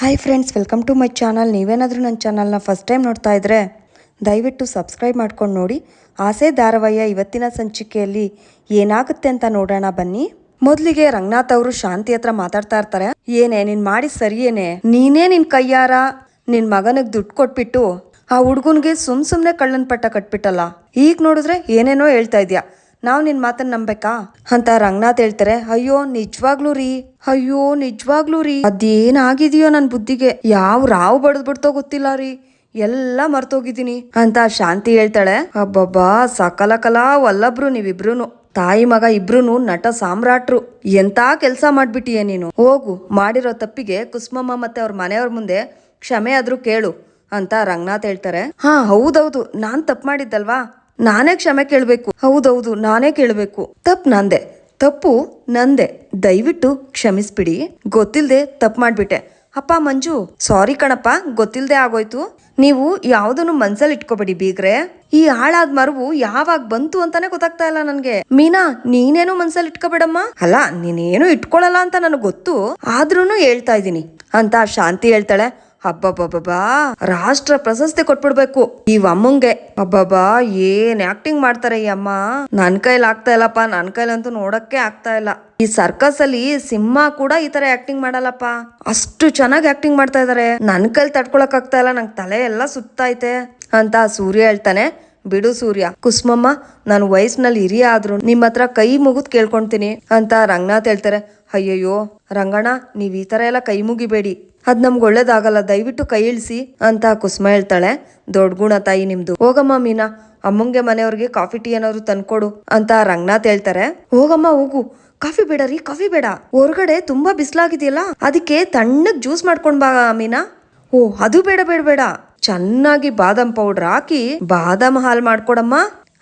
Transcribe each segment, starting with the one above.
Hi friends welcome to my channel ನೀವೇನಾದರೂ ನನ್ನ ಚಾನಲ್ನ ಫಸ್ಟ್ ಟೈಮ್ ನೋಡ್ತಾ ಇದ್ರೆ, ದಯವಿಟ್ಟು ಸಬ್ಸ್ಕ್ರೈಬ್ ಮಾಡ್ಕೊಂಡು ನೋಡಿ. ಆಸೆ ಧಾರಾವಾಹಿಯ ಇವತ್ತಿನ ಸಂಚಿಕೆಯಲ್ಲಿ ಏನಾಗುತ್ತೆ ಅಂತ ನೋಡೋಣ ಬನ್ನಿ. ಮೊದಲಿಗೆ ರಂಗನಾಥ್ ಅವರು ಶಾಂತಿ ಹತ್ರ ಮಾತಾಡ್ತಾ ಇರ್ತಾರೆ. ಏನೇ, ನೀನು ಮಾಡಿ ಸರಿಯೇನೆ ನೀನೇ ನಿನ್ ಕೈಯಾರ? ನಿನ್ ಮಗನಿಗೆ ದುಡ್ಡು ಕೊಟ್ಬಿಟ್ಟು ಆ ಹುಡ್ಗನ್ಗೆ ಸುಮ್ ಸುಮ್ಮನೆ ಕಳ್ಳನ ಪಟ್ಟ ಕಟ್ಬಿಟ್ಟಲ್ಲ? ಈಗ ನೋಡಿದ್ರೆ ಏನೇನೋ ಹೇಳ್ತಾ ಇದ್ಯಾ? ನಾವ್ ನಿನ್ನ ಮಾತನ್ನ ನಂಬೇಕಾ? ಅಂತ ರಂಗನಾಥ್ ಹೇಳ್ತಾರೆ, ಅಯ್ಯೋ, ನಿಜವಾಗ್ಲೂ ರೀ. ಅಯ್ಯೋ, ನಿಜವಾಗ್ಲೂ ರೀ. ಅದೇನಾಗಿದೆಯೋ ನನ್ನ ಬುದ್ಧಿಗೆ? ಯಾವ ರಾವ್ ಬಡ್ದ್ಬಿಡ್ತೋ ಗೊತ್ತಿಲ್ಲ ರೀ. ಎಲ್ಲ ಮರ್ತೋಗಿದ್ದೀನಿ. ಅಂತ ಶಾಂತಿ ಹೇಳ್ತಾಳೆ, ಅಬ್ಬಬ್ಬಾ ಸಕಲ ಕಲಾ ಒಲ್ಲಬ್ರು ನೀವಿಬ್ರು ತಾಯಿ ಮಗ ಇಬ್ರು ನಟ ಸಾಮ್ರಾಟ್ರು. ಎಂತ ಕೆಲಸ ಮಾಡ್ಬಿಟ್ಟಿಯೇ ನೀನು? ಹೋಗು, ಮಾಡಿರೋ ತಪ್ಪಿಗೆ ಕುಸ್ಮಮ್ಮ ಮತ್ತೆ ಅವ್ರ ಮನೆಯವ್ರ ಮುಂದೆ ಕ್ಷಮೆ ಆದ್ರೂ ಕೇಳು. ಅಂತ ರಂಗನಾಥ್ ಹೇಳ್ತಾರೆ, ಹಾ, ಹೌದೌದು. ನಾನ್ ತಪ್ಪು ಮಾಡಿದ್ದಲ್ವಾ? ನಾನೇ ಕ್ಷಮೆ ಕೇಳ್ಬೇಕು. ಹೌದೌದು, ನಾನೇ ಕೇಳ್ಬೇಕು. ತಪ್ಪು ನಂದೆ. ತಪ್ಪು ನಂದೆ. ದಯವಿಟ್ಟು ಕ್ಷಮಿಸ್ಬಿಡಿ. ಗೊತ್ತಿಲ್ಲದೆ ತಪ್ಪು ಮಾಡಿಬಿಟ್ಟೆ. ಅಪ್ಪ, ಮಂಜು, ಸಾರಿ ಕಣಪ್ಪ ಗೊತ್ತಿಲ್ಲದೆ ಆಗೋಯ್ತು. ನೀವು ಯಾವುದನ್ನು ಮನ್ಸಲ್ಲಿ ಇಟ್ಕೋಬೇಡಿ ಬೀಗ್ರೆ. ಈ ಹಾಳಾದ್ ಮರವು ಯಾವಾಗ ಬಂತು ಅಂತಾನೆ ಗೊತ್ತಾಗ್ತಾ ಇಲ್ಲ ನನ್ಗೆ. ಮೀನಾ, ನೀನೇನು ಮನ್ಸಲ್ಲಿ ಇಟ್ಕೋಬೇಡಮ್ಮ. ಅಲ್ಲ, ನೀನೇನು ಇಟ್ಕೊಳಲ್ಲ ಅಂತ ನನಗೆ ಗೊತ್ತು. ಆದ್ರೂನು ಹೇಳ್ತಾ ಇದ್ದೀನಿ. ಅಂತ ಶಾಂತಿ ಹೇಳ್ತಾಳೆ. ಹಬ್ಬಬ್ಬಬ್ಬಾ ರಾಷ್ಟ್ರ ಪ್ರಶಸ್ತಿ ಕೊಟ್ಬಿಡ್ಬೇಕು. ಈ ಅಮ್ಮಂಗೆ. ಅಬ್ಬಬ್ಬಾ, ಏನ್ ಆಕ್ಟಿಂಗ್ ಮಾಡ್ತಾರೆ ಈ ಅಮ್ಮ? ನನ್ ಕೈಲಿ ಆಗ್ತಾ ಇಲ್ಲಪ್ಪ, ನನ್ ಕೈಲಂತೂ ನೋಡಕ್ಕೆ ಆಗ್ತಾ ಇಲ್ಲ. ಈ ಸರ್ಕಸ್ ಅಲ್ಲಿ ಸಿಂಹ ಕೂಡ ಈ ತರ ಆಕ್ಟಿಂಗ್ ಮಾಡಲ್ಲಪ್ಪ. ಅಷ್ಟು ಚೆನ್ನಾಗಿ ಆಕ್ಟಿಂಗ್ ಮಾಡ್ತಾ ಇದಾರೆ. ನನ್ ಕೈಲಿ ತಡ್ಕೊಳಕ್ ಆಗ್ತಾ ಇಲ್ಲ, ನಂಗೆ ತಲೆ ಎಲ್ಲ ಸುತ್ತೈತೆ ಅಂತ ಸೂರ್ಯ ಹೇಳ್ತಾನೆ. ಬಿಡು ಸೂರ್ಯ, ಕುಸ್ಮಮ್ಮ, ನಾನು ವಯಸ್ಸಿನಲ್ಲಿ ಹಿರಿಯ ಆದ್ರು ನಿಮ್ಮ ಹತ್ರ ಕೈ ಮುಗಿದ್ ಕೇಳ್ಕೊಂತೀನಿ ಅಂತ ರಂಗನಾಥ್ ಹೇಳ್ತಾರೆ. ಅಯ್ಯಯ್ಯೋ, ರಂಗಣ್ಣ, ನೀವ್ ಈ ತರ ಎಲ್ಲ ಕೈ ಮುಗಿಬೇಡಿ. ಅದ್ ನಮ್ಗೆ ಒಳ್ಳೇದಾಗಲ್ಲ, ದಯವಿಟ್ಟು ಕೈ ಇಳಿಸಿ ಅಂತ ಕುಸುಮ ಹೇಳ್ತಾಳೆ. ದೊಡ್ಡ ಗುಣ ತಾಯಿ ನಿಮ್ದು. ಹೋಗಮ್ಮ ಮೀನಾ, ಅಮ್ಮಂಗೆ ಮನೆಯವ್ರಿಗೆ ಕಾಫಿ ಟೀ ಏನಾದ್ರು ತಂದ್ಕೊಡು ಅಂತ ರಂಗನಾಥ್ ಹೇಳ್ತಾರೆ. ಹೋಗಮ್ಮ, ಹೋಗು. ಕಾಫಿ ಬೇಡ ರೀ, ಕಾಫಿ ಬೇಡ. ಹೊರಗಡೆ ತುಂಬಾ ಬಿಸಿಲಾಗಿದೆಯಲ್ಲ, ಅದಕ್ಕೆ ತಣ್ಣಗ್ ಜ್ಯೂಸ್ ಮಾಡ್ಕೊಂಡ್ ಬಾ ಮೀನಾ. ಓ, ಅದು ಬೇಡ ಬೇಡ ಬೇಡ. ಚೆನ್ನಾಗಿ ಬಾದಾಮ್ ಪೌಡರ್ ಹಾಕಿ ಬಾದಾಮ್ ಹಾಲ್ ಮಾಡ್ಕೊಡಮ್ಮ.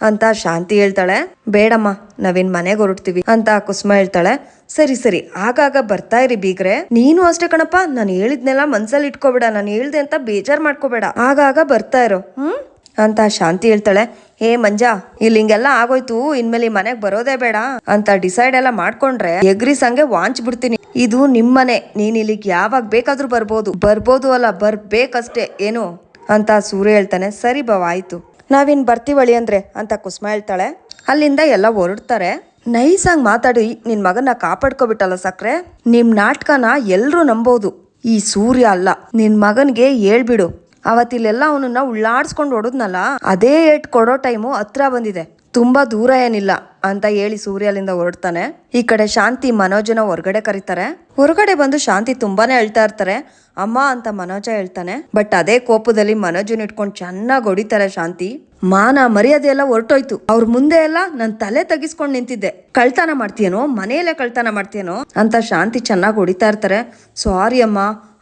ಅಂತ ಶಾಂತಿ ಹೇಳ್ತಾಳೆ. ಬೇಡಮ್ಮ, ನಾವಿನ್ ಮನೆಗೆ ಹೊರಡ್ತೀವಿ ಅಂತ ಕುಸುಮ ಹೇಳ್ತಾಳೆ. ಸರಿ ಸರಿ, ಆಗಾಗ ಬರ್ತಾ ಇರಿ ಬೀಗ್ರೆ. ನೀನು ಅಷ್ಟೇ ಕಣಪ್ಪ, ನಾನು ಹೇಳಿದ್ನೆಲ್ಲ ಮನ್ಸಲ್ಲಿ ಇಟ್ಕೋಬೇಡ, ನಾನು ಹೇಳ್ದೆ ಅಂತ ಬೇಜಾರ್ ಮಾಡ್ಕೋಬೇಡ. ಆಗಾಗ ಬರ್ತಾ ಇರೋ, ಹ್ಮ್? ಅಂತ ಶಾಂತಿ ಹೇಳ್ತಾಳೆ. ಹೇ ಮಂಜಾ, ಇಲ್ಲಿ ಹಿಂಗೆಲ್ಲ ಆಗೋಯ್ತು, ಇನ್ಮೇಲೆ ಮನೆಗೆ ಬರೋದೇ ಬೇಡ ಅಂತ ಡಿಸೈಡ್ ಎಲ್ಲ ಮಾಡ್ಕೊಂಡ್ರೆ ಎಗ್ರಿ ಸಂಗೆ ವಾಂಚ್ ಬಿಡ್ತೀನಿ. ಇದು ನಿಮ್ಮನೆ, ನೀನ್ ಇಲ್ಲಿಗೆ ಯಾವಾಗ ಬೇಕಾದ್ರೂ ಬರ್ಬೋದು. ಬರ್ಬೋದು ಅಲ್ಲ, ಬರ್ಬೇಕಷ್ಟೇ, ಏನು? ಅಂತ ಸೂರ್ಯ ಹೇಳ್ತಾನೆ. ಸರಿ ಬವ ಆಯ್ತು. ನಾವಿನ್ ಬರ್ತೀವಳಿ ಅಂದ್ರೆ ಅಂತ ಕುಸುಮ ಹೇಳ್ತಾಳೆ. ಅಲ್ಲಿಂದ ಎಲ್ಲ ಹೊರಡ್ತಾರೆ. ನೈಸಾಗಿ ಮಾತಾಡಿ ನಿನ್ನ ಮಗನ ಕಾಪಾಡ್ಕೊಬಿಟ್ಟಲ್ಲ ಸಕ್ರೆ. ನಿಮ್ಮ ನಾಟಕನ ಎಲ್ಲರೂ ನಂಬೋದು. ಈ ಸೂರ್ಯ ಅಲ್ಲ. ನಿನ್ನ ಮಗನಿಗೆ ಹೇಳ್ಬಿಡು. ಅವತ್ತಿಲ್ಲೆಲ್ಲ ಅವನನ್ನ ಉಳ್ಳಾಡ್ಸ್ಕೊಂಡು ಹೊಡದ್ನಲ್ಲ. ಅದೇ ಏಟ್ ಕೊಡೋ ಟೈಮು ಹತ್ರ ಬಂದಿದೆ. ತುಂಬಾ ದೂರ ಏನಿಲ್ಲ ಅಂತ ಹೇಳಿ ಸೂರ್ಯ ಅಲ್ಲಿಂದ ಹೊರಡ್ತಾನೆ. ಈ ಕಡೆ ಶಾಂತಿ ಮನೋಜನ ಹೊರಗಡೆ ಕರೀತಾರೆ. ಹೊರಗಡೆ ಬಂದು ಶಾಂತಿ ತುಂಬಾನೇ ಹೇಳ್ತಾ ಇರ್ತಾರೆ. ಅಮ್ಮ ಅಂತ ಮನೋಜ ಹೇಳ್ತಾನೆ. ಬಟ್ ಅದೇ ಕೋಪದಲ್ಲಿ ಮನೋಜನ್ ಇಟ್ಕೊಂಡು ಚೆನ್ನಾಗಿ ಹೊಡಿತಾರೆ ಶಾಂತಿ. ಮಾನ ಮರ್ಯಾದೆ ಎಲ್ಲ ಹೊರಟೋಯ್ತು. ಅವ್ರ ಮುಂದೆ ಎಲ್ಲ ನನ್ ತಲೆ ತಗಿಸ್ಕೊಂಡು ನಿಂತಿದ್ದೆ. ಕಳ್ತನ ಮಾಡ್ತೀಯನೋ? ಮನೆಯಲ್ಲೇ ಕಳ್ತನ ಮಾಡ್ತೀಯನೋ? ಅಂತ ಶಾಂತಿ ಚೆನ್ನಾಗಿ ಹೊಡಿತಾ ಇರ್ತಾರೆ. ಸಾರಿ ಅಮ್ಮ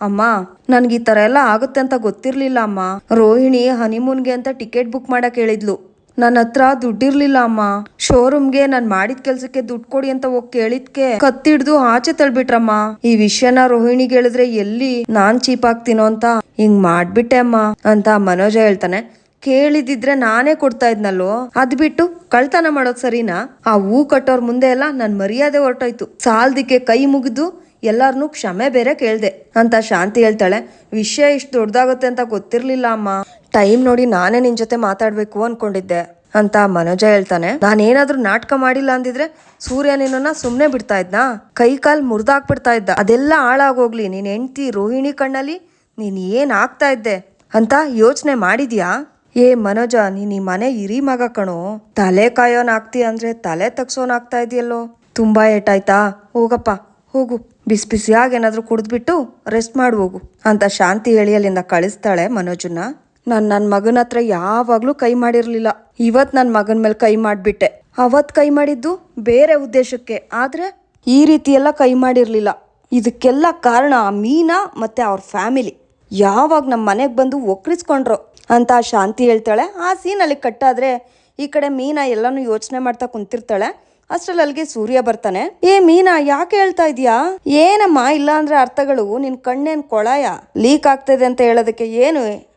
ಅಮ್ಮ, ನನ್ಗೆ ಈ ತರ ಎಲ್ಲ ಆಗುತ್ತೆ ಅಂತ ಗೊತ್ತಿರ್ಲಿಲ್ಲ ಅಮ್ಮ. ರೋಹಿಣಿ, ಹನಿಮೂನ್ಗೆ ಅಂತ ಟಿಕೆಟ್ ಬುಕ್ ಮಾಡಕ್ ಹೇಳಿದ್ಲು. ನನ್ನ ಹತ್ರ ದುಡ್ಡಿರ್ಲಿಲ್ಲ ಅಮ್ಮ. ಶೋರೂಮ್ಗೆ ನಾನ್ ಮಾಡಿದ ಕೆಲ್ಸಕ್ಕೆ ದುಡ್ಡು ಕೊಡಿ ಅಂತ ಹೋಗ್ ಕೇಳಿದ್ಕೆ ಕತ್ತಿಡ್ದು ಆಚೆ ತಳ್ಬಿಟ್ರಮ್ಮ. ಈ ವಿಷಯನ ರೋಹಿಣಿ ಹೇಳಿದ್ರೆ ಎಲ್ಲಿ ನಾನ್ ಚೀಪ್ ಆಗ್ತೀನೋ ಅಂತ ಹಿಂಗ್ ಮಾಡ್ಬಿಟ್ಟೆ ಅಮ್ಮ ಅಂತ ಮನೋಜ ಹೇಳ್ತಾನೆ. ಕೇಳಿದಿದ್ರೆ ನಾನೇ ಕೊಡ್ತಾ ಇದ್ನಲ್ಲೋ. ಅದ್ ಬಿಟ್ಟು ಕಳ್ತನ ಮಾಡೋದ್ ಸರಿನಾ? ಆ ಹೂ ಕಟ್ಟೋರ್ ಮುಂದೆ ಎಲ್ಲ ನನ್ ಮರ್ಯಾದೆ ಹೊರಟೋಯ್ತು. ಸಾಲ್ದಿಕ್ಕೆ ಕೈ ಮುಗಿದು ಎಲ್ಲಾರ್ನು ಕ್ಷಮೆ ಬೇರೆ ಕೇಳ್ದೆ ಅಂತ ಶಾಂತಿ ಹೇಳ್ತಾಳೆ. ವಿಷಯ ಇಷ್ಟು ದೊಡ್ಡದಾಗುತ್ತೆ ಅಂತ ಗೊತ್ತಿರ್ಲಿಲ್ಲ ಅಮ್ಮ. ಟೈಮ್ ನೋಡಿ ನಾನೇ ನಿನ್ ಜೊತೆ ಮಾತಾಡ್ಬೇಕು ಅನ್ಕೊಂಡಿದ್ದೆ ಅಂತ ಮನೋಜ ಹೇಳ್ತಾನೆ. ನಾನೇನಾದ್ರೂ ನಾಟಕ ಮಾಡಿಲ್ಲ ಅಂದಿದ್ರೆ ಸೂರ್ಯ ನಿನ್ನ ಸುಮ್ನೆ ಬಿಡ್ತಾ ಇದ್ನಾ? ಕೈ ಕಾಲ್ ಮುರ್ದಾಕ್ಬಿಡ್ತಾ ಇದ್ದ. ಅದೆಲ್ಲ ಹಾಳಾಗೋಗ್ಲಿ. ನೀನ್ ಹೆಂಡ್ತಿ ರೋಹಿಣಿ ಕಣ್ಣಲ್ಲಿ ನೀನ್ ಏನ್ ಆಗ್ತಾ ಇದ್ದೆ ಅಂತ ಯೋಚನೆ ಮಾಡಿದ್ಯಾ? ಏ ಮನೋಜ, ನೀನ್ ಈ ಮನೆ ಇರಿ ಮಗ ಕಣೋ. ತಲೆ ಕಾಯೋನ್ ಆಗ್ತಿ ಅಂದ್ರೆ ತಲೆ ತಗ್ಸೋನ್ ಆಗ್ತಾ ಇದೆಯಲ್ಲೋ? ತುಂಬಾ ಏಟಾಯ್ತಾ? ಹೋಗಪ್ಪ, ಹೋಗು. ಬಿಸಿ ಬಿಸಿಯಾಗಿ ಏನಾದ್ರೂ ಕುಡಿದ್ಬಿಟ್ಟು ರೆಸ್ಟ್ ಮಾಡಿ ಹೋಗು ಅಂತ ಶಾಂತಿ ಹೇಳಿ ಅಲ್ಲಿಂದ ಕಳಿಸ್ತಾಳೆ ಮನೋಜನ್ನ. ನಾನ್ ನನ್ನ ಮಗನ ಹತ್ರ ಯಾವಾಗ್ಲೂ ಕೈ ಮಾಡಿರಲಿಲ್ಲ. ಇವತ್ ನನ್ನ ಮಗನ ಮೇಲೆ ಕೈ ಮಾಡಿಬಿಟ್ಟೆ. ಅವತ್ ಕೈ ಮಾಡಿದ್ದು ಬೇರೆ ಉದ್ದೇಶಕ್ಕೆ. ಆದ್ರೆ ಈ ರೀತಿ ಎಲ್ಲ ಕೈ ಮಾಡಿರಲಿಲ್ಲ. ಇದಕ್ಕೆಲ್ಲ ಕಾರಣ ಆ ಮೀನಾ ಮತ್ತೆ ಅವ್ರ ಫ್ಯಾಮಿಲಿ. ಯಾವಾಗ ನಮ್ಮ ಮನೆಗೆ ಬಂದು ಒಕ್ರಿಸ್ಕೊಂಡ್ರು ಅಂತ ಶಾಂತಿ ಹೇಳ್ತಾಳೆ. ಆ ಸೀನ್ ಅಲ್ಲಿ ಕಟ್ಟಾದ್ರೆ ಈ ಕಡೆ ಮೀನಾ ಎಲ್ಲಾನು ಯೋಚನೆ ಮಾಡ್ತಾ ಕುಂತಿರ್ತಾಳೆ. ಅಷ್ಟ್ರಲ್ಲಿ ಅಲ್ಲಿಗೆ ಸೂರ್ಯ ಬರ್ತಾನೆ. ಏ ಮೀನಾ, ಯಾಕೆ ಹೇಳ್ತಾ ಇದೀಯಾ? ಏನಮ್ಮ ಇಲ್ಲ ಅಂದ್ರೆ ಅರ್ಥಗಳು, ನಿನ್ ಕಣ್ಣೇನ್ ಕೊಳಾಯ? ಲೀಕ್ ಆಗ್ತದೆ ಅಂತ ಹೇಳೋದಕ್ಕೆ ಏನು?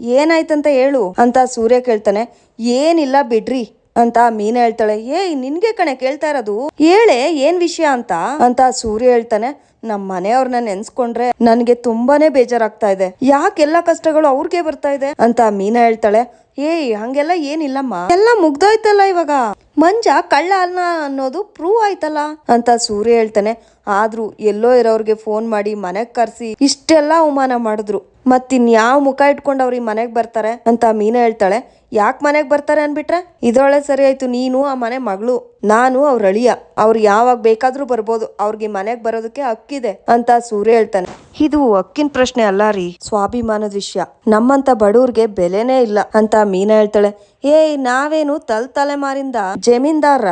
ಏನಾಯ್ತಂತ ಹೇಳು ಅಂತ ಸೂರ್ಯ ಕೇಳ್ತಾನೆ. ಏನಿಲ್ಲ ಬಿಡ್ರಿ ಅಂತ ಮೀನಾ ಹೇಳ್ತಾಳೆ. ಏಯ್, ನಿನ್ಗೆ ಕಣೆ ಕೇಳ್ತಾ ಇರೋದು? ಹೇಳೆ, ಏನ್ ವಿಷಯ ಅಂತ? ಅಂತ ಸೂರ್ಯ ಹೇಳ್ತಾನೆ. ನಮ್ಮ ಮನೆಯವ್ರನ್ನ ನೆನ್ಸ್ಕೊಂಡ್ರೆ ನನ್ಗೆ ತುಂಬಾನೇ ಬೇಜಾರಾಗ್ತಾ ಇದೆ. ಯಾಕೆಲ್ಲ ಕಷ್ಟಗಳು ಅವ್ರಿಗೆ ಬರ್ತಾ ಇದೆ? ಅಂತ ಮೀನಾ ಹೇಳ್ತಾಳೆ. ಏಯ್, ಹಂಗೆಲ್ಲ ಏನಿಲ್ಲಮ್ಮ. ಎಲ್ಲ ಮುಗ್ದೋಯ್ತಲ್ಲ ಇವಾಗ. ಮಂಜ ಕಳ್ಳ ಅಲ್ಲ ಅನ್ನೋದು ಪ್ರೂವ್ ಆಯ್ತಲ್ಲ? ಅಂತ ಸೂರ್ಯ ಹೇಳ್ತಾನೆ. ಆದ್ರೂ ಎಲ್ಲೋ ಇರೋರಿಗೆ ಫೋನ್ ಮಾಡಿ ಮನೆಗ್ ಕರ್ಸಿ ಇಷ್ಟೆಲ್ಲ ಅವಮಾನ ಮಾಡಿದ್ರು. ಮತ್ತಿನ್ಯಾವ ಮುಖ ಇಟ್ಕೊಂಡು ಅವ್ರಿಗೆ ಮನೆಗ್ ಬರ್ತಾರೆ ಅಂತ ಮೀನಾ ಹೇಳ್ತಾಳೆ. ಯಾಕೆ ಮನೆಗ್ ಬರ್ತಾರೆ ಅನ್ಬಿಟ್ರೆ? ಇದೊಳೆ ಸರಿ ಆಯ್ತು, ನೀನು ಆ ಮನೆ ಮಗಳು, ನಾನು ಅವ್ರ ಅಳಿಯ. ಅವ್ರು ಯಾವಾಗ ಬೇಕಾದ್ರೂ ಬರ್ಬೋದು, ಅವ್ರಿಗೆ ಮನೆಗ್ ಬರೋದಕ್ಕೆ ಅಕ್ಕಿದೆ ಅಂತ ಸೂರ್ಯ ಹೇಳ್ತಾನೆ. ಇದು ಹಕ್ಕಿನ ಪ್ರಶ್ನೆ ಅಲ್ಲ ರೀ ಸ್ವಾಭಿಮಾನದ ವಿಷಯ ನಮ್ಮಂತ ಬಡವ್ರಿಗೆ ಬೆಲೆನೇ ಇಲ್ಲ ಅಂತ ಮೀನಾ ಹೇಳ್ತಾಳೆ. ಏಯ್, ನಾವೇನು ತಲ್ ತಲೆಮಾರಿಂದ ಜಮೀನ್ದಾರ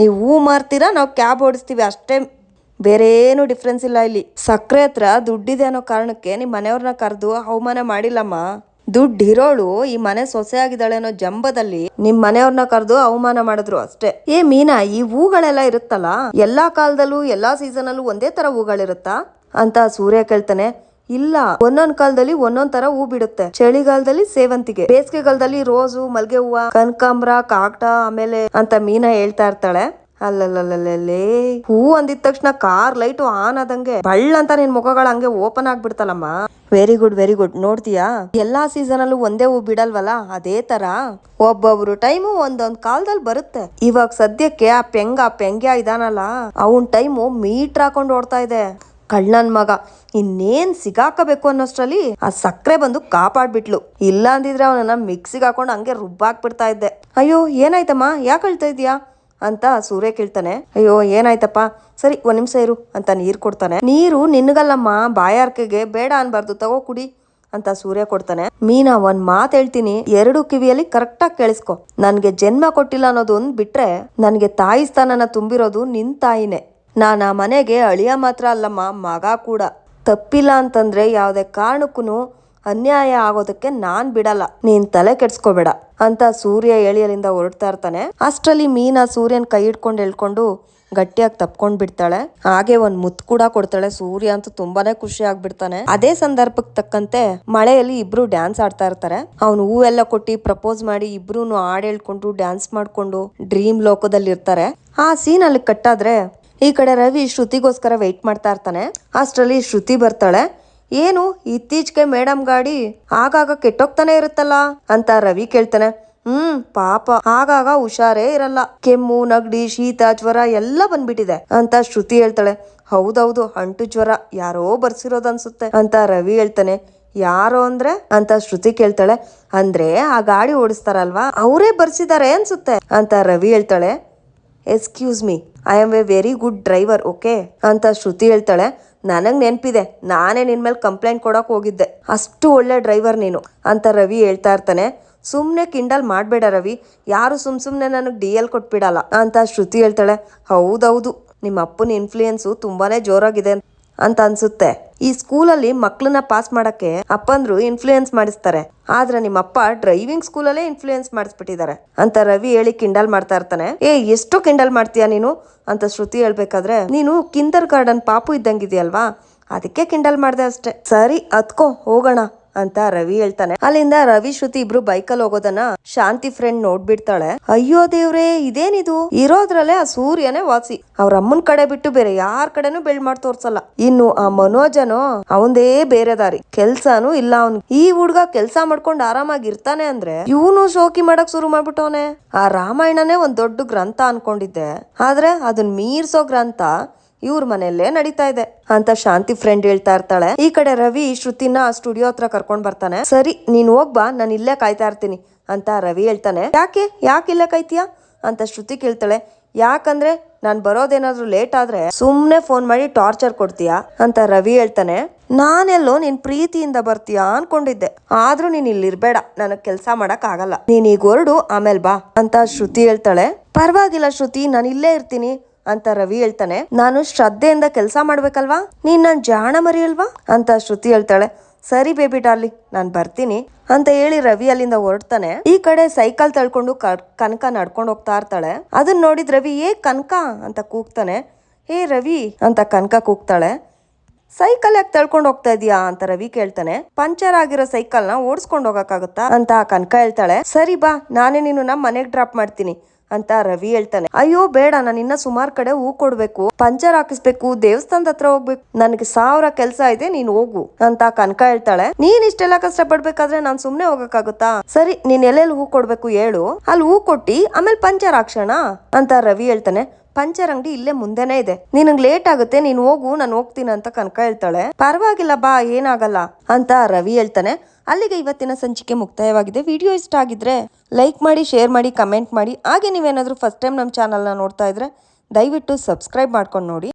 ನೀವು ಹೂ ಮಾರ್ತೀರಾ? ನಾವು ಕ್ಯಾಬ್ ಓಡಿಸ್ತೀವಿ, ಅಷ್ಟೇ ಬೇರೆ ಏನು ಡಿಫ್ರೆನ್ಸ್ ಇಲ್ಲ ಇಲ್ಲಿ. ಸಕ್ಕರೆ ಹತ್ರ ದುಡ್ಡಿದೆ ಅನ್ನೋ ಕಾರಣಕ್ಕೆ ನಿಮ್ಮ ಮನೆಯವ್ರನ್ನ ಕರೆದು ಅವಮಾನ ಮಾಡಿಲ್ಲಮ್ಮ. ದುಡ್ಡು ಇರೋಳು ಈ ಮನೆ ಸೊಸೆ ಆಗಿದ್ದಾಳೆ ಅನ್ನೋ ಜಂಬದಲ್ಲಿ ನಿಮ್ ಮನೆಯವ್ರನ್ನ ಕರೆದು ಅವಮಾನ ಮಾಡಿದ್ರು ಅಷ್ಟೇ. ಏ ಮೀನಾ, ಈ ಹೂಗಳೆಲ್ಲ ಇರುತ್ತಲ್ಲ? ಎಲ್ಲಾ ಕಾಲದಲ್ಲೂ, ಎಲ್ಲಾ ಸೀಸನ್ ಅಲ್ಲೂ ಒಂದೇ ತರ ಹೂಗಳಿರುತ್ತಾ? ಅಂತ ಸೂರ್ಯ ಕೇಳ್ತಾನೆ. ಇಲ್ಲ, ಒಂದೊಂದ್ ಕಾಲದಲ್ಲಿ ಒಂದೊಂದ್ ತರ ಹೂ ಬಿಡುತ್ತೆ. ಚಳಿಗಾಲದಲ್ಲಿ ಸೇವಂತಿಗೆ, ಬೇಸಿಗೆಗಾಲದಲ್ಲಿ ರೋಸು, ಮಲ್ಗೆ ಹೂವ, ಕನಕಾಂಬ್ರ ಕಾಕಟ ಆಮೇಲೆ ಅಂತ ಮೀನಾ ಹೇಳ್ತಾ ಇರ್ತಾಳೆ. ಅಲ್ಲಲ್ಲಲ್ಲೇ ಹೂ ಅಂದಿದ ತಕ್ಷಣ ಕಾರ್ ಲೈಟ್ ಆನ್ ಆದಂಗೆ ಬಳ್ಳ ಅಂತ ನಿನ್ ಮುಖಗಳ ಹಂಗೆ ಓಪನ್ ಆಗ್ಬಿಡ್ತಲ್ಲಮ್ಮ. ವೆರಿ ಗುಡ್ ವೆರಿ ಗುಡ್ ನೋಡ್ತೀಯಾ? ಎಲ್ಲಾ ಸೀಸನ್ ಅಲ್ಲೂ ಒಂದೇ ಹೂ ಬಿಡಲ್ವಲ್ಲ? ಅದೇ ತರ. ಒಬ್ಬೊಬ್ರು ಟೈಮು ಒಂದೊಂದ್ ಕಾಲದಲ್ಲಿ ಬರುತ್ತೆ. ಇವಾಗ ಸದ್ಯಕ್ಕೆ ಆ ಪೆಂಗ, ಆ ಪೆಂಗ್ಯ ಇದಾನಲ್ಲ, ಅವನ್ ಟೈಮು ಮೀಟ್ರ್ ಹಾಕೊಂಡು ಓಡ್ತಾ ಇದೆ. ಕಳ್ಳನ್ ಮಗ. ಇನ್ನೇನ್ ಸಿಗಾಕಬೇಕು ಅನ್ನೋಷ್ಟ್ರಲ್ಲಿ ಆ ಸಕ್ಕರೆ ಬಂದು ಕಾಪಾಡ್ಬಿಟ್ಲು. ಇಲ್ಲ ಅಂದಿದ್ರೆ ಅವನನ್ನ ಮಿಕ್ಸಿಗೆ ಹಾಕೊಂಡು ಹಂಗೆ ರುಬ್ಬಾಕ್ಬಿಡ್ತಾ ಇದ್ದೆ. ಅಯ್ಯೋ, ಏನಾಯ್ತಮ್ಮ? ಯಾಕೆ ಅಳ್ತಾ ಇದೀಯಾ? ಅಂತ ಸೂರ್ಯ ಕೇಳ್ತಾನೆ, ಅಯ್ಯೋ, ಏನಾಯ್ತಪ್ಪ? ಸರಿ, ಒಂದ್ ನಿಮಿಷ ಇರು, ಅಂತ ನೀರು ಕೊಡ್ತಾನೆ. ನೀರು ನಿನ್ಗಲ್ಲಮ್ಮ, ಬಾಯಾರ್ಕೆಗೆ ಬೇಡ ಅನ್ಬಾರ್ದು, ತಗೋ ಕುಡಿ ಅಂತ ಸೂರ್ಯ ಕೊಡ್ತಾನೆ. ಮೀನಾ, ಒಂದ್ ಮಾತ್ ಹೇಳ್ತೀನಿ, ಎರಡು ಕಿವಿಯಲ್ಲಿ ಕರೆಕ್ಟಾಗಿ ಕೇಳಿಸ್ಕೊ. ನನ್ಗೆ ಜನ್ಮ ಕೊಟ್ಟಿಲ್ಲ ಅನ್ನೋದು ಒಂದ್ ಬಿಟ್ರೆ ನನ್ಗೆ ತಾಯಿ ಸ್ಥಾನನ ತುಂಬಿರೋದು ನಿನ್ ತಾಯಿನೇ. ನಾನ್ ಆ ಮನೆಗೆ ಅಳಿಯ ಮಾತ್ರ ಅಲ್ಲಮ್ಮ, ಮಗ ಕೂಡ. ತಪ್ಪಿಲ್ಲ ಅಂತಂದ್ರೆ ಯಾವ್ದೇ ಕಾರಣಕ್ಕೂ ಅನ್ಯಾಯ ಆಗೋದಕ್ಕೆ ನಾನ್ ಬಿಡಲ್ಲ, ನೀನ್ ತಲೆ ಕೆಡ್ಸ್ಕೋಬೇಡ ಅಂತ ಸೂರ್ಯ ಎಳಿಯಲಿಂದ ಹೊರಡ್ತಾ ಇರ್ತಾನೆ. ಅಷ್ಟರಲ್ಲಿ ಮೀನಾ ಸೂರ್ಯನ್ ಕೈ ಹಿಡ್ಕೊಂಡು ಎಳ್ಕೊಂಡು ಗಟ್ಟಿಯಾಗಿ ತಪ್ಕೊಂಡ್ ಬಿಡ್ತಾಳೆ. ಹಾಗೆ ಒಂದ್ ಮುತ್ ಕೂಡ ಕೊಡ್ತಾಳೆ. ಸೂರ್ಯ ಅಂತೂ ತುಂಬಾನೇ ಖುಷಿ ಆಗ್ಬಿಡ್ತಾನೆ. ಅದೇ ಸಂದರ್ಭಕ್ಕೆ ತಕ್ಕಂತೆ ಮಳೆಯಲ್ಲಿ ಇಬ್ರು ಡ್ಯಾನ್ಸ್ ಆಡ್ತಾ ಇರ್ತಾರೆ. ಅವ್ನು ಹೂವೆಲ್ಲ ಕೊಟ್ಟಿ ಪ್ರಪೋಸ್ ಮಾಡಿ ಇಬ್ರು ಹಾಡ್ ಹೇಳ್ಕೊಂಡು ಡ್ಯಾನ್ಸ್ ಮಾಡ್ಕೊಂಡು ಡ್ರೀಮ್ ಲೋಕದಲ್ಲಿ ಇರ್ತಾರೆ. ಆ ಸೀನ್ ಅಲ್ಲಿ ಕಟ್ಟಾದ್ರೆ ಈ ಕಡೆ ರವಿ ಶ್ರುತಿಗೋಸ್ಕರ ವೆಯ್ಟ್ ಮಾಡ್ತಾ ಇರ್ತಾನೆ. ಅಷ್ಟರಲ್ಲಿ ಶ್ರುತಿ ಬರ್ತಾಳೆ. ಏನು ಇತ್ತೀಚೆಗೆ ಮೇಡಮ್ ಗಾಡಿ ಆಗಾಗ ಕೆಟ್ಟೋಗ್ತಾನೆ ಇರುತ್ತಲ್ಲ ಅಂತ ರವಿ ಕೇಳ್ತಾನೆ. ಹ್ಮ್, ಪಾಪ, ಆಗಾಗ ಹುಷಾರೇ ಇರಲ್ಲ. ಕೆಮ್ಮು, ನಗಡಿ, ಶೀತ, ಜ್ವರ ಎಲ್ಲ ಬಂದ್ಬಿಟ್ಟಿದೆ ಅಂತ ಶ್ರುತಿ ಹೇಳ್ತಾಳೆ. ಹೌದೌದು, ಅಂಟು ಜ್ವರ ಯಾರೋ ಬರ್ಸಿರೋದು ಅನ್ಸುತ್ತೆ ಅಂತ ರವಿ ಹೇಳ್ತಾನೆ. ಯಾರೋ ಅಂದ್ರೆ? ಅಂತ ಶ್ರುತಿ ಕೇಳ್ತಾಳೆ. ಅಂದ್ರೆ ಆ ಗಾಡಿ ಓಡಿಸ್ತಾರಲ್ವಾ? ಅವರೇ ಬರ್ಸಿದ್ದಾರೆ ಅನ್ಸುತ್ತೆ ಅಂತ ರವಿ ಹೇಳ್ತಾಳೆ. Excuse me I am a very good driver okay ಅಂತ ಶ್ರುತಿ ಹೇಳ್ತಾಳೆ. ನನಗ್ ನೆನಪಿದೆ. ನಾನೇ ನಿನ್ನ ಮೇಲೆ ಕಂಪ್ಲೇಂಟ್ ಕೊಡೋಕೆ ಹೋಗಿದ್ದೆ. ಅಷ್ಟು ಒಳ್ಳೆ ಡ್ರೈವರ್ ನೀನು ಅಂತ ರವಿ ಹೇಳ್ತಾ ಇರ್ತಾನೆ. ಸುಮ್ಮನೆ ಕಿಂಡಲ್ ಮಾಡಬೇಡ ರವಿ. ಯಾರು ಸುಮ್ ಸುಮ್ಮನೆ ನನಗೆ ಡಿ ಎಲ್ ಕೊಟ್ಬಿಡಲ್ಲ ಅಂತ ಶ್ರುತಿ ಹೇಳ್ತಾಳೆ. ಹೌದೌದು. ನಿಮ್ಮ ಅಪ್ಪನ ಇನ್ಫ್ಲೂಯೆನ್ಸು ತುಂಬಾನೇ ಜೋರಾಗಿದೆ ಅಂತ ಅನ್ಸುತ್ತೆ. ಈ ಸ್ಕೂಲಲ್ಲಿ ಮಕ್ಕಳನ್ನ ಪಾಸ್ ಮಾಡಕ್ಕೆ ಅಪ್ಪಂದ್ರು ಇನ್ಫ್ಲೂಯೆನ್ಸ್ ಮಾಡಿಸ್ತಾರೆ. ಆದ್ರೆ ನಿಮ್ಮಪ್ಪ ಡ್ರೈವಿಂಗ್ ಸ್ಕೂಲಲ್ಲೇ ಇನ್ಫ್ಲೂಯೆನ್ಸ್ ಮಾಡಿಸ್ಬಿಟ್ಟಿದ್ದಾರೆ ಅಂತ ರವಿ ಹೇಳಿ ಕಿಂಡಲ್ ಮಾಡ್ತಾ ಇರ್ತಾನೆ. ಏ, ಎಷ್ಟು ಕಿಂಡಲ್ ಮಾಡ್ತೀಯಾ ನೀನು? ಅಂತ ಶ್ರುತಿ ಹೇಳ್ಬೇಕಾದ್ರೆ, ನೀನು ಕಿಂದರ್ ಗಾರ್ಡನ್ ಪಾಪು ಇದ್ದಂಗಿದೆಯಲ್ವಾ? ಅದಕ್ಕೆ ಕಿಂಡಲ್ ಮಾಡ್ದೆ ಅಷ್ಟೇ. ಸರಿ, ಅದ್ಕೋ, ಹೋಗೋಣ. ಅಂತ ರವಿ ಹೇಳ್ತಾನೆ. ಅಲ್ಲಿಂದ ರವಿ, ಶ್ರುತಿ ಇಬ್ರು ಬೈಕಲ್ಲಿ ಹೋಗೋದನ್ನ ಶಾಂತಿ ಫ್ರೆಂಡ್ ನೋಡ್ಬಿಡ್ತಾಳೆ. ಅಯ್ಯೋ ದೇವ್ರೆ, ಇದೇನಿದು? ಇರೋದ್ರಲ್ಲೇ ಆ ಸೂರ್ಯನೇ ವಾಸಿ. ಅವ್ರ ಅಮ್ಮನ್ ಕಡೆ ಬಿಟ್ಟು ಬೇರೆ ಯಾರ್ ಕಡೆನೂ ಬೆಳ್ ಮಾಡಿ ತೋರ್ಸಲ್ಲ. ಇನ್ನು ಆ ಮನೋಜನೋ ಅವಂದೇ ಬೇರೆ ದಾರಿ. ಕೆಲ್ಸಾನು ಇಲ್ಲ ಅವ್ನ್. ಈ ಹುಡ್ಗ ಕೆಲ್ಸ ಮಾಡ್ಕೊಂಡ್ ಆರಾಮಾಗಿ ಇರ್ತಾನೆ ಅಂದ್ರೆ ಇವನು ಶೋಕಿ ಮಾಡಕ್ ಶುರು ಮಾಡ್ಬಿಟ್ಟವನೆ. ಆ ರಾಮಾಯಣನೇ ಒಂದ್ ದೊಡ್ಡ ಗ್ರಂಥ ಅನ್ಕೊಂಡಿದ್ದೆ. ಆದ್ರೆ ಅದನ್ ಮೀರ್ಸೋ ಗ್ರಂಥ ಇವ್ರ ಮನೆಯಲ್ಲೇ ನಡೀತಾ ಇದೆ. ಅಂತ ಶಾಂತಿ ಫ್ರೆಂಡ್ ಹೇಳ್ತಾ ಇರ್ತಾಳೆ. ಈ ಕಡೆ ರವಿ ಶ್ರುತಿನ ಸ್ಟುಡಿಯೋ ಹತ್ರ ಕರ್ಕೊಂಡ್ ಬರ್ತಾನೆ. ಸರಿ, ನೀನ್ ಹೋಗ್ಬಾ ನಾನು ಇಲ್ಲೇ ಕಾಯ್ತಾ ಇರ್ತೀನಿ ಅಂತ ರವಿ ಹೇಳ್ತಾನೆ. ಯಾಕೆ? ಯಾಕೆ ಇಲ್ಲೇ ಕಾಯ್ತೀಯಾ? ಅಂತ ಶ್ರುತಿ ಕೇಳ್ತಾಳೆ. ಯಾಕಂದ್ರೆ ನಾನ್ ಬರೋದೇನಾದ್ರೂ ಲೇಟ್ ಆದ್ರೆ ಸುಮ್ನೆ ಫೋನ್ ಮಾಡಿ ಟಾರ್ಚರ್ ಕೊಡ್ತೀಯಾ? ಅಂತ ರವಿ ಹೇಳ್ತಾನೆ. ನಾನೆಲ್ಲೋ ನಿನ್ ಪ್ರೀತಿಯಿಂದ ಬರ್ತೀಯಾ ಅನ್ಕೊಂಡಿದ್ದೆ. ಆದ್ರೂ ನೀನ್ ಇಲ್ಲಿರ್ಬೇಡ. ನನಗ್ ಕೆಲ್ಸ ಮಾಡಕ್ ಆಗಲ್ಲ. ನೀನ್ ಈಗ ಹೊರಡು, ಆಮೇಲೆ ಬಾ ಅಂತ ಶ್ರುತಿ ಹೇಳ್ತಾಳೆ. ಪರವಾಗಿಲ್ಲ ಶ್ರುತಿ, ನಾನು ಇಲ್ಲೇ ಇರ್ತೀನಿ. ಅಂತ ರವಿ ಹೇಳ್ತಾನೆ. ನಾನು ಶ್ರದ್ಧೆಯಿಂದ ಕೆಲಸ ಮಾಡ್ಬೇಕಲ್ವಾ? ನೀನ್ ನನ್ ಜಾಣ ಮರಿಯಲ್ವಾ ಅಂತ ಶ್ರುತಿ ಹೇಳ್ತಾಳೆ. ಸರಿ ಬೇಬಿ ಡಾರ್ಲಿ ನಾನ್ ಬರ್ತೀನಿ. ಅಂತ ಹೇಳಿ ರವಿ ಅಲ್ಲಿಂದ ಹೊರಡ್ತಾನೆ. ಈ ಕಡೆ ಸೈಕಲ್ ತಳ್ಕೊಂಡು ಕನಕ ನಡ್ಕೊಂಡು ಹೋಗ್ತಾ ಇರ್ತಾಳೆ. ಅದನ್ನ ನೋಡಿದ್ ರವಿ, ಏ ಕನಕ? ಅಂತ ಕೂಗ್ತಾನೆ. ಏ ರವಿ, ಅಂತ ಕನಕ ಕೂಗ್ತಾಳೆ. ಸೈಕಲ್ ಯಾಕೆ ತಳ್ಕೊಂಡು ಹೋಗ್ತಾ ಇದೀಯಾ ಅಂತ ರವಿ ಕೇಳ್ತಾನೆ. ಪಂಚರ್ ಆಗಿರೋ ಸೈಕಲ್ನ ಓಡಿಸ್ಕೊಂಡು ಹೋಗಕ್ಕಾಗುತ್ತಾ? ಅಂತ ಕನಕ ಹೇಳ್ತಾಳೆ. ಸರಿ ಬಾ, ನಾನೇ ನೀನು ನಮ್ಮ ಮನೆಗೆ ಡ್ರಾಪ್ ಮಾಡ್ತೀನಿ. ಅಂತ ರವಿ ಹೇಳ್ತಾನೆ. ಅಯ್ಯೋ, ಬೇಡ, ನಾನು ಇನ್ನ ಸುಮಾರು ಕಡೆ ಹೂ ಕೊಡ್ಬೇಕು. ಪಂಚರ್ ಹಾಕಿಸ್ಬೇಕು, ದೇವಸ್ಥಾನದ ಹತ್ರ ಹೋಗ್ಬೇಕು. ನನಗೆ ಸಾವಿರ ಕೆಲಸ ಇದೆ, ನೀನ್ ಹೋಗು ಅಂತ ಕನಕ ಹೇಳ್ತಾಳೆ. ನೀನ್ ಇಷ್ಟೆಲ್ಲ ಕಷ್ಟ ಪಡ್ಬೇಕಾದ್ರೆ ನಾನ್ ಸುಮ್ನೆ ಹೋಗಕ್ಕಾಗುತ್ತಾ? ಸರಿ, ನೀನ್ ಎಲ್ಲೆಲ್ಲಿ ಹೂ ಕೊಡ್ಬೇಕು ಹೇಳು. ಅಲ್ಲಿ ಹೂ ಕೊಟ್ಟಿ, ಆಮೇಲೆ ಪಂಚರ್ ಹಾಕ್ಸೋಣ ಅಂತ ರವಿ ಹೇಳ್ತಾನೆ. ಪಂಚರ್ ಅಂಗಡಿ ಇಲ್ಲೇ ಮುಂದೆನೆ ಇದೆ. ನಿನಗ್ ಲೇಟ್ ಆಗುತ್ತೆ, ನೀನ್ ಹೋಗು, ನಾನು ಹೋಗ್ತೀನಿ ಅಂತ ಕನಕ ಹೇಳ್ತಾಳೆ. ಪರವಾಗಿಲ್ಲ ಬಾ, ಏನಾಗಲ್ಲ ಅಂತ ರವಿ ಹೇಳ್ತಾನೆ. ಅಲ್ಲಿಗೆ ಇವತ್ತಿನ ಸಂಚಿಕೆ ಮುಕ್ತಾಯವಾಗಿದೆ. ವಿಡಿಯೋ ಇಷ್ಟ ಆಗಿದ್ರೆ ಲೈಕ್ ಮಾಡಿ ಶೇರ್ ಮಾಡಿ ಕಮೆಂಟ್ ಮಾಡಿ. ಹಾಗೆ ನೀವೇನಾದ್ರೂ ಫಸ್ಟ್ ಟೈಮ್ ನಮ್ಮ ಚಾನಲ್ನ ನೋಡ್ತಾ ಇದ್ರೆ ದಯವಿಟ್ಟು ಸಬ್ಸ್ಕ್ರೈಬ್ ಮಾಡ್ಕೊಂಡು ನೋಡಿ.